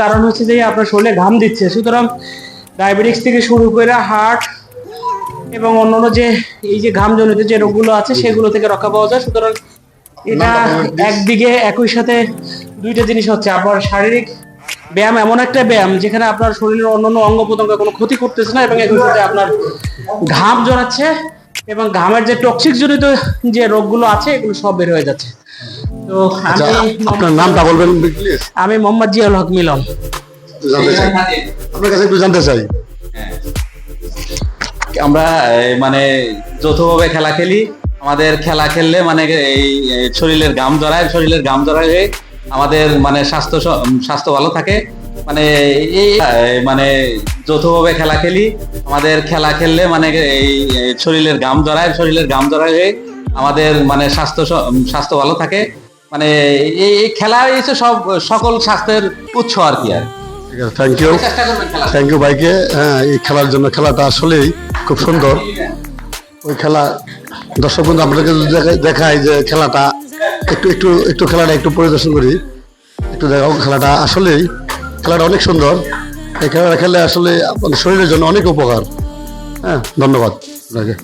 কারণ হচ্ছে যে আপনার শরীরে ঘাম দিচ্ছে। সুতরাং ডায়াবেটিক্স থেকে শুরু করে হার্ট এবং অন্যান্য যে এই যে ঘামজনিত যে রোগগুলো আছে সেগুলো থেকে রক্ষা পাওয়া যায়। সুতরাং এটা একদিকে একই সাথে দুইটা জিনিস হচ্ছে আপনার শারীরিক ব্যায়াম এমন একটা ব্যায়াম যেখানে আপনার শরীরের অন্যান্য অঙ্গ প্রত্যঙ্গ কোনো ক্ষতি করতেছে না এবং একই সাথে আপনার ঘাম জড়াচ্ছে এবং ঘামের যে টক্সিক জনিত যে রোগগুলো আছে এগুলো সব বের হয়ে যাচ্ছে। তো আচ্ছা আপনার নামটা বলবেন প্লিজ আমি মোহাম্মদ জিয়াউল হক মিলন। জানতে চাই। আপনার কাছে একটু জানতে চাই। আমরা এই, মানে যৌথভাবে খেলা খেলি। আমাদের খেলা খেললে মানে এই শরীরের ঘাম জড়ায় শরীরের ঘাম জড়ায় হয়ে আমাদের মানে স্বাস্থ্য স্বাস্থ্য ভালো থাকে। মানে এই মানে যৌথভাবে খেলা খেলি। আমাদের খেলা খেললে মানে এই এই শরীরের গাম জড়ায় শরীরের গাম জড়ায় হয়ে আমাদের মানে স্বাস্থ্য স্বাস্থ্য ভালো থাকে। মানে এই এই খেলা হচ্ছে সব সকল স্বাস্থ্যের উৎস আর কি আর। থ্যাংক ইউ থ্যাংক ইউ ভাইকে। হ্যাঁ এই খেলার জন্য খেলাটা আসলেই খুব সুন্দর। ওই খেলা দর্শক বন্ধু আপনাকে দেখায় যে খেলাটা একটু একটু একটু খেলাটা একটু পরিদর্শন করি। একটু দেখাও খেলাটা। আসলেই খেলাটা অনেক সুন্দর। এই খেলাটা খেলে আসলে শরীরের জন্য অনেক উপকার। হ্যাঁ ধন্যবাদ। আপনাকে